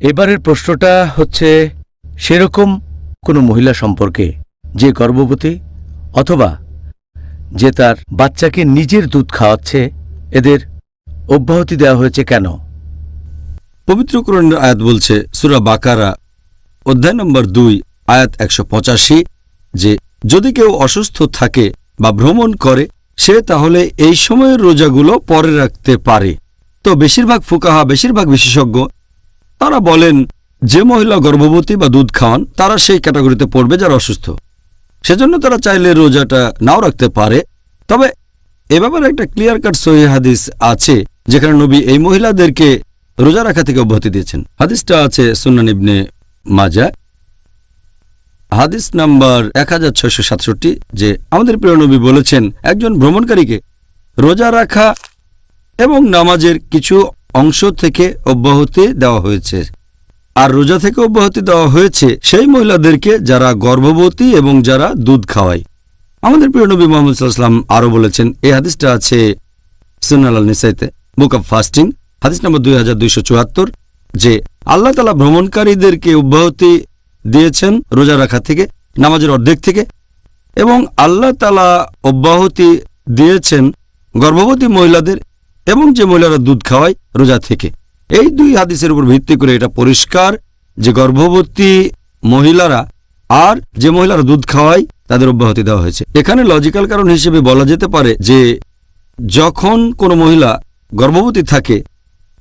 এবারের প্রশ্নটা হচ্ছে, সেরকম কোনো মহিলা সম্পর্কে যে গর্ভবতী অথবা যে তার বাচ্চাকে নিজের দুধ খাওয়াচ্ছে, এদের অব্যাহতি দেওয়া হয়েছে কেন? পবিত্র কোরআনের আয়াত বলছে, সুরা বাকারা, অধ্যায় নম্বর দুই, আয়াত একশো পঁচাশি, যে, যদি কেউ অসুস্থ থাকে বা ভ্রমণ করে, সে তাহলে এই সময়ের রোজাগুলো পরে রাখতে পারে। তো বেশিরভাগ ফুকাহা, বেশিরভাগ বিশেষজ্ঞ তারা বলেন, যে মহিলা গর্ভবতী বা দুধ খাওয়ান, তারা সেই ক্যাটাগরিতে পড়বে যারা অসুস্থ। সেজন্য তারা চাইলে রোজাটা নাও রাখতে পারে। তবে এ ব্যাপারে একটা ক্লিয়ার কাট সহি হাদিস আছে, যেখানে নবী এই মহিলাদেরকে রোজা রাখা থেকে অব্যাহতি দিয়েছেন। হাদিসটা আছে সুন্নান ইবনে মাজা। হাদিস নাম্বার এক হাজার ছয়শো সাতষট্টি, যে আমাদের প্রিয় নবী বলেছেন, একজন ভ্রমণকারীকে রোজা রাখা এবং নামাজের কিছু অংশ থেকে অব্যাহতি দেওয়া হয়েছে। আর রোজা থেকে অব্যাহতি দেওয়া হয়েছে সেই মহিলাদেরকে যারা গর্ভবতী এবং যারা দুধ খাওয়ায়। আমাদের প্রিয় নবী মোহাম্মদ সাল্লাম আরও বলেছেন, এই হাদিসটা আছে সুনাল নিসাইতে, বুক অব ফাস্টিং, হাদিস নম্বর দুই হাজার দুইশো চুয়াত্তর, যে আল্লাহ তালা ভ্রমণকারীদেরকে অব্যাহতি দিয়েছেন রোজা রাখা থেকে, নামাজের অর্ধেক থেকে, এবং আল্লাহ তালা অব্যাহতি দিয়েছেন গর্ভবতী মহিলাদের এবং যে মহিলারা দুধ খাওয়ায় রোজা থেকে। এই দুই হাদিসের উপর ভিত্তি করে এটা পরিষ্কার যে গর্ভবতী মহিলারা আর যে মহিলারা দুধ খাওয়ায় তাদের অব্যাহতি দেওয়া হয়েছে। এখানে লজিক্যাল কারণ হিসেবে বলা যেতে পারে যে যখন কোনো মহিলা গর্ভবতী থাকে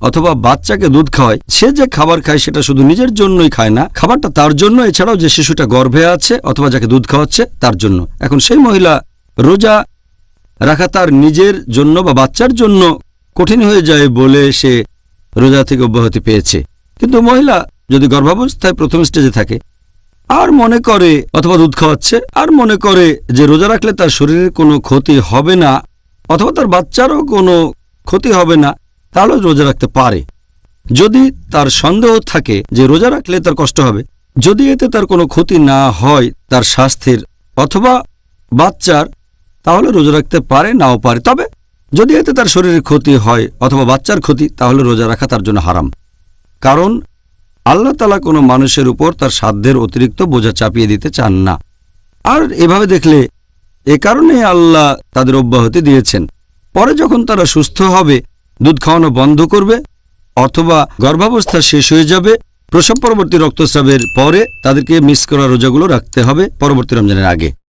অথবা বাচ্চাকে দুধ খাওয়ায়, সে যে খাবার খায় সেটা শুধু নিজের জন্যই খায় না, খাবারটা তার জন্য, এছাড়াও যে শিশুটা গর্ভে আছে অথবা যাকে দুধ খাওয়াচ্ছে তার জন্য। এখন সেই মহিলা রোজা রাখা তার নিজের জন্য বা বাচ্চার জন্য কঠিন হয়ে যায় বলে সে রোজা থেকে অব্যাহতি পেয়েছে। কিন্তু মহিলা যদি গর্ভাবস্থায় প্রথম স্টেজে থাকে, আর মনে করে অথবা দুধ খাওয়াচ্ছে, আর মনে করে যে রোজা রাখলে তার শরীরের কোনো ক্ষতি হবে না, অথবা তার বাচ্চারও কোনো ক্ষতি হবে না, তাহলে রোজা রাখতে পারে। যদি তার সন্দেহ থাকে যে রোজা রাখলে তার কষ্ট হবে, যদি এতে তার কোনো ক্ষতি না হয় তার স্বাস্থ্যের অথবা বাচ্চার, তাহলে রোজা রাখতে পারে, নাও পারে। তবে যদি এতে তার শরীরের ক্ষতি হয় অথবা বাচ্চার ক্ষতি, তাহলে রোজা রাখা তার জন্য হারাম। কারণ, আল্লাহ তালা কোনো মানুষের উপর তার সাধ্যের অতিরিক্ত বোঝা চাপিয়ে দিতে চান না। আর এভাবে দেখলে এ কারণে আল্লাহ তাদের অব্যাহতি দিয়েছেন। পরে যখন তারা সুস্থ হবে, দুধ খাওয়ানো বন্ধ করবে, অথবা গর্ভাবস্থা শেষ হয়ে যাবে, প্রসব পরবর্তী রক্তস্রাবের পরে তাদেরকে মিস করা রোজাগুলো রাখতে হবে পরবর্তী রমজানের আগে।